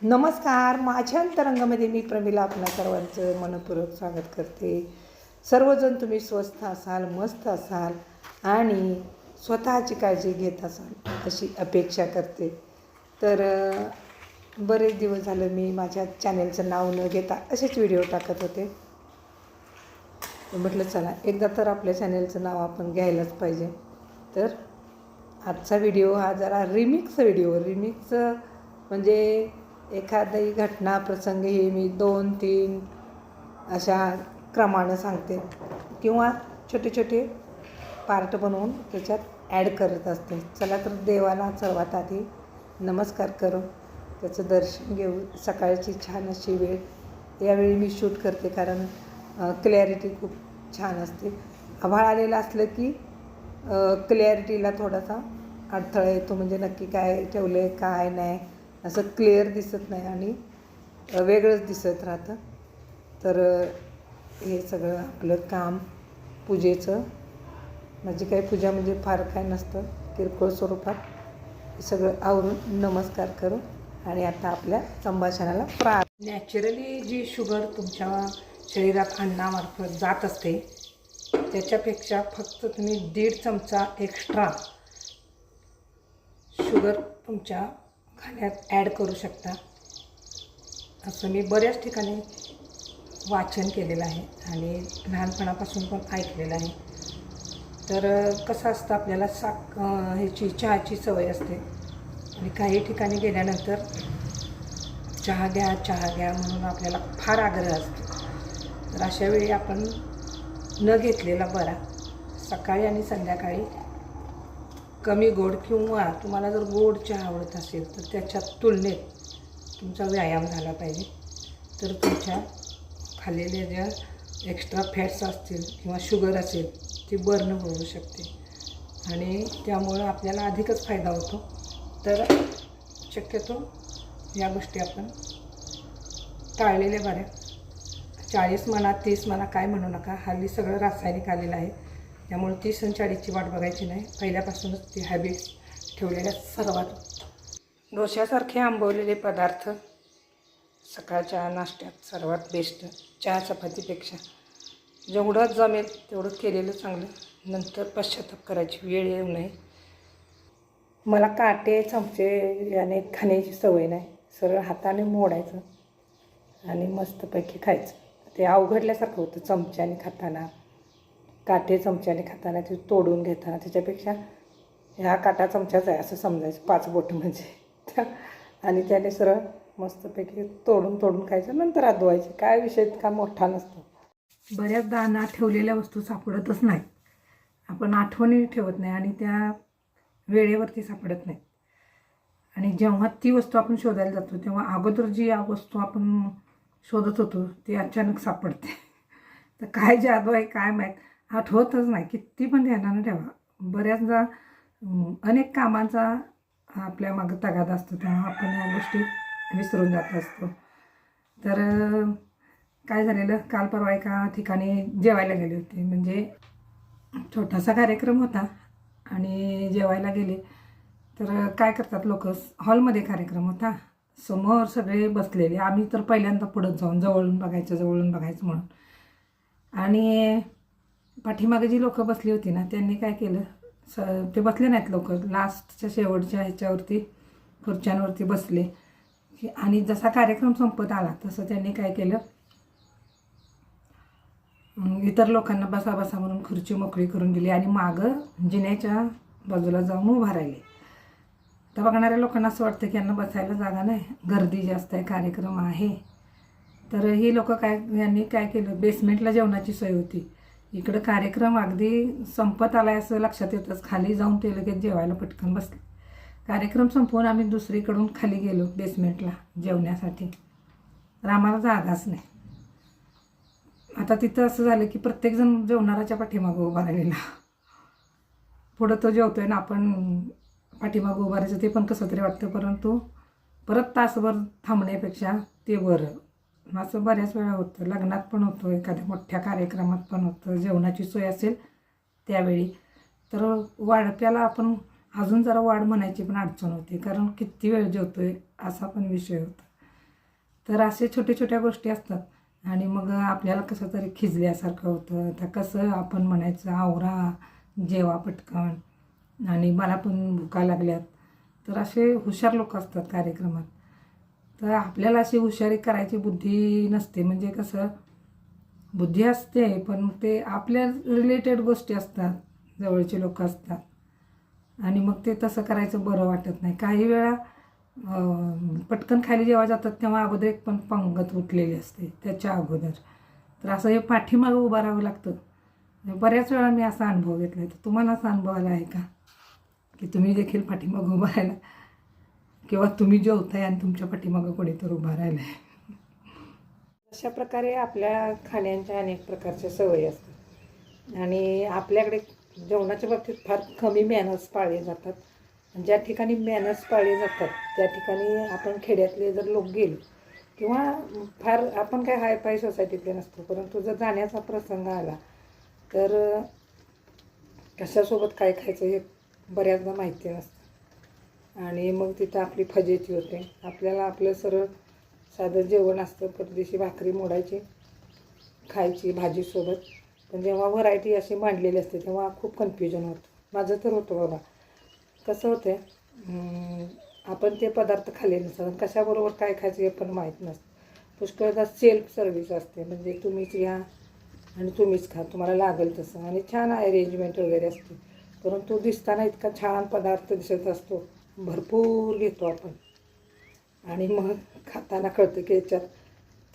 नमस्कार. माझ्या अंतरंगामध्ये मी प्रमिला आपल्या सर्वांचं मनपूर्वक स्वागत करते. सर्वजण तुम्ही स्वस्थ असाल मस्त असाल आणि स्वतःची काळजी घेत असाल अशी अपेक्षा करते. तर बरेच दिवस झालं मी माझ्या चॅनेलचं नाव न घेता असेच व्हिडिओ टाकत होते. म्हटलं चला एकदा तर आपल्या चॅनेलचं नाव आपण घ्यायलाच पाहिजे. तर आजचा व्हिडिओ हा जरा रिमिक्स व्हिडिओ रिमिक्स म्हणजे एखादी घटना प्रसंग हे मी दोन तीन अशा क्रमानं सांगते. किंवा छोटे छोटे पार्ट बनवून त्याच्यात ॲड करत असते. चला तर देवाला सर्वात आधी नमस्कार करू. त्याचं दर्शन घेऊ. सकाळची छान अशी वेळ. यावेळी मी शूट करते कारण क्लॅरिटी खूप छान असते. आभाळ आलेलं असलं की क्लॅरिटीला थोडासा अडथळा येतो. म्हणजे नक्की काय ठेवलं आहे काय नाही. असं क्लिअर दिसत नाही आणि वेगळंच दिसत राहतं. तर हे सगळं आपलं काम पूजेचं. म्हणजे काही पूजा म्हणजे फार काय नसतं. किरकोळ स्वरूपात. हे सगळं आवरून नमस्कार करू आणि आता आपल्या संभाषणाला प्रा नॅचरली जी शुगर तुमच्या शरीरात अन्नामार्फत जात असते त्याच्यापेक्षा फक्त तुम्ही दीड चमचा एक्स्ट्रा शुगर तुमच्या खाण्यात ॲड करू शकता. असं मी बऱ्याच ठिकाणी वाचन केलेलं आहे आणि लहानपणापासून पण ऐकलेलं आहे. तर कसं असतं आपल्याला साक ह्याची चहाची सवय असते. आणि काही ठिकाणी गेल्यानंतर चहा घ्या चहा घ्या म्हणून आपल्याला फार आग्रह असतो. तर अशा वेळी आपण न घेतलेला बरा. सकाळी आणि संध्याकाळी कमी गोड किंवा तुम्हाला जर गोड चहा आवडत असेल तर त्याच्या तुलनेत तुमचा व्यायाम झाला पाहिजे. तर तुमच्या खाल्लेल्या ज्या एक्स्ट्रा फॅट्स असतील किंवा शुगर असेल ती बर्न होऊ शकते. आणि त्यामुळं आपल्याला अधिकच फायदा होतो. तर शक्यतो या गोष्टी आपण टाळलेल्या बऱ्या. चाळीस म्हणा तीस म्हणा काय म्हणू नका. हल्ली सगळं रासायनिक आलेलं आहे. त्यामुळे ती सण चाळीसची वाट बघायची नाही. पहिल्यापासूनच ती हॅबिट्स ठेवलेल्या सर्वात डोश्यासारखे आंबवलेले पदार्थ सकाळच्या नाश्त्यात सर्वात बेस्ट चहा चपातीपेक्षा जेवढं जमेल तेवढं केलेलं चांगलं. नंतर पश्चाताप करायची वेळ येऊ नये. मला काटे चमचे याने खाण्याची सवय नाही. सरळ हाताने मोडायचं आणि मस्तपैकी खायचं. ते अवघडल्यासारखं होतं चमच्याने खाताना. काटे चमच्याने खाताना ते तोडून घेताना त्याच्यापेक्षा ह्या काटा चमचाच आहे असं समजायचं पाच बोट म्हणजे. त्या आणि त्याने सरळ मस्तपैकी तोडून तोडून खायचं नंतर आधवायचे काय विषय इतका मोठा नसतो. बऱ्याचदा ना ठेवलेल्या वस्तू सापडतच नाहीत. आपण आठवणी ठेवत नाही आणि त्या वेळेवरती सापडत नाही आणि जेव्हा ती वस्तू आपण शोधायला जातो तेव्हा अगोदर जी या वस्तू आपण शोधत होतो ती अचानक सापडते. तर काय जादू आहे काय माहीत. आठवतच नाही. किती पण ध्यानानं ठेवा. बऱ्याचदा अनेक कामांचा आपल्या मागं तगादा असतो. तेव्हा आपण या गोष्टी विसरून जात असतो. तर काय झालेलं? काल परवा एका ठिकाणी जेवायला गेले होते. म्हणजे छोटासा कार्यक्रम होता आणि जेवायला गेले. तर काय करतात लोक? हॉलमध्ये कार्यक्रम होता. समोर सगळे बसलेले. आम्ही तर पहिल्यांदा पुढं जाऊन जवळून बघायचं जवळून बघायचं म्हणून. आणि पाठीमागे जी लोकं बसली होती ना त्यांनी काय केलं? स ते बसले नाहीत लोक लास्टच्या शेवटच्या ह्याच्यावरती खुर्च्यांवरती बसले. की आणि जसा कार्यक्रम संपत आला तसं त्यांनी काय केलं? इतर लोकांना बसा बसा म्हणून खुर्ची मोकळी करून दिली आणि मागं जिन्याच्या बाजूला जाऊन उभा राहिले. तर बघणाऱ्या लोकांना असं वाटतं की यांना बसायला जागा नाही. गर्दी जास्त आहे कार्यक्रम आहे. तर ही लोकं काय यांनी काय केलं? बेसमेंटला जेवणाची सोय होती. इकडं कार्यक्रम अगदी संपत आला आहे असं लक्षात येतंच. खाली जाऊन ते लगेच जेवायला पटकन बसले. कार्यक्रम संपवून आम्ही दुसरीकडून खाली गेलो बेसमेंटला जेवण्यासाठी. तर आम्हाला जागाच नाही. आता तिथं असं झालं की प्रत्येकजण जेवणाराच्या पाठीमागं उभा राहिलेला. पुढं तो जेवतोय ना आपण पाठीमागं उभा राहायचं ते पण कसं तरी वाटतं परंतु परत तासभर थांबण्यापेक्षा ते बरं. असं बऱ्याच वेळा होतं. लग्नात पण होतं एखाद्या मोठ्या कार्यक्रमात पण होतं. जेवणाची सोय असेल त्यावेळी. तर वाढप्याला आपण अजून जरा वाढ म्हणायची पण अडचण होती. कारण किती वेळ जेवतो आहे असा पण विषय होता. तर असे छोट्या छोट्या गोष्टी असतात. आणि मग आपल्याला कसं तरी खिजल्यासारखं होतं. तर कसं आपण म्हणायचं आवरा जेवा पटकन. आणि मला पण भुका लागल्यात. तर असे हुशार लोक असतात कार्यक्रमात. तर आपल्याला अशी हुशारी करायची बुद्धी नसते. म्हणजे कसं बुद्धी असते पण ते आपल्या रिलेटेड गोष्टी असतात. जवळचे लोक असतात. आणि मग ते तसं करायचं बरं वाटत नाही. काही वेळा पटकन खाली जेव्हा जातात तेव्हा अगोदर एक पण पंगत उठलेली असते. त्याच्या अगोदर. तर असं हे पाठीमागं उभं राहावं लागतं. बऱ्याच वेळा मी असा अनुभव घेतला आहे तर तुम्हाला असा अनुभव आला आहे का? की तुम्ही देखील पाठीमागं उभं राहायला किंवा तुम्ही जेवताय आणि तुमच्या पाठीमागं कोणीतरी उभा राहिला आहे अशा प्रकारे आपल्या खाण्यांच्या अनेक प्रकारच्या सवयी असतात. आणि आपल्याकडे जेवणाच्या बाबतीत फार कमी मॅनर्स पाळले जातात. आणि ज्या ठिकाणी मॅनर्स पाळले जातात त्या ठिकाणी आपण खेड्यातले जर लोक गेलो किंवा फार आपण काय हाय फाय सोसायटीतले नसतो परंतु जर जाण्याचा प्रसंग आला तर कशासोबत काय खायचं हे बऱ्याचदा माहिती नसतं. आणि मग तिथं आपली फजेची होते. आपल्याला आपलं सरळ साधं जेवण असतं परदेशी भाकरी मोडायची खायची भाजीसोबत पण जेव्हा व्हरायटी अशी मांडलेली असते तेव्हा खूप कन्फ्युजन होतं. माझं तर होतं बाबा. कसं होतं आपण ते पदार्थ खाल्ले नसतात. आणि कशाबरोबर काय खायचं हे पण माहीत नसतं. पुष्कळदा सेल्फ सर्व्हिस असते. म्हणजे तुम्हीच घ्या आणि तुम्हीच खा. तुम्हाला लागेल तसं. आणि छान अरेंजमेंट वगैरे असते. परंतु दिसताना इतका छान पदार्थ दिसत असतो. भरपूर घेतो आपण. आणि मग खाताना कळतं की याच्यात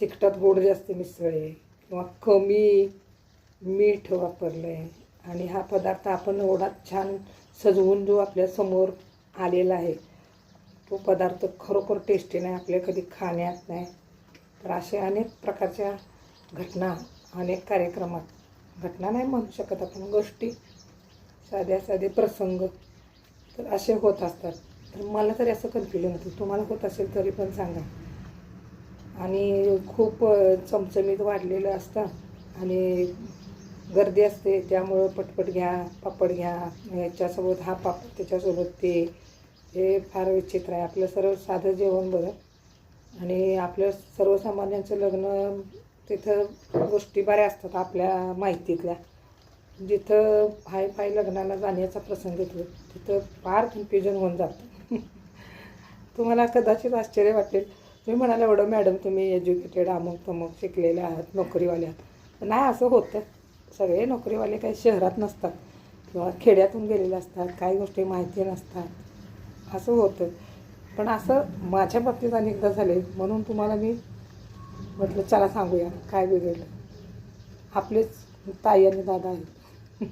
तिखटात गोड जास्त मिसळे किंवा कमी मीठ वापरलं आहे आणि हा पदार्थ आपण एवढा छान सजवून जो आपल्यासमोर आलेला आहे तो पदार्थ खरोखर टेस्टी नाही आपल्या कधी खाण्यात नाही. तर असे अनेक प्रकारच्या घटना अनेक कार्यक्रमात घटना नाही म्हणू शकत आपण गोष्टी साध्या साधे प्रसंग तर असे होत असतात. मला तरी असं कन्फ्युजन होतं. तुम्हाला होत असेल तरी पण सांगा. आणि खूप चमचमीत वाढलेलं असतं. आणि गर्दी असते त्यामुळं पटपट घ्या पापड घ्या याच्यासोबत हा पापड त्याच्यासोबत ते. हे फार विचित्र आहे. आपलं सर्व साधं जेवण बरं. आणि आपलं सर्वसामान्यांचं लग्न तिथं गोष्टी बऱ्या असतात आपल्या माहितीतल्या. जिथं हाय फाय लग्नाला जाण्याचा प्रसंग येतो तिथं फार कन्फ्युजन होऊन जातं. तुम्हाला कदाचित आश्चर्य वाटेल. तुम्ही म्हणाला एवढं मॅडम तुम्ही एज्युकेटेड अमुक तमुक शिकलेले आहात नोकरीवाले आहात. नाही असं होतं. सगळे नोकरीवाले काही शहरात नसतात किंवा खेड्यातून गेलेले असतात काही गोष्टी माहिती नसतात. असं होतं. पण असं माझ्या बाबतीत अनेकदा झाले म्हणून तुम्हाला मी म्हटलं चला सांगूया काय बिघडलं. आपलेच ताई आणि दादा आहेत.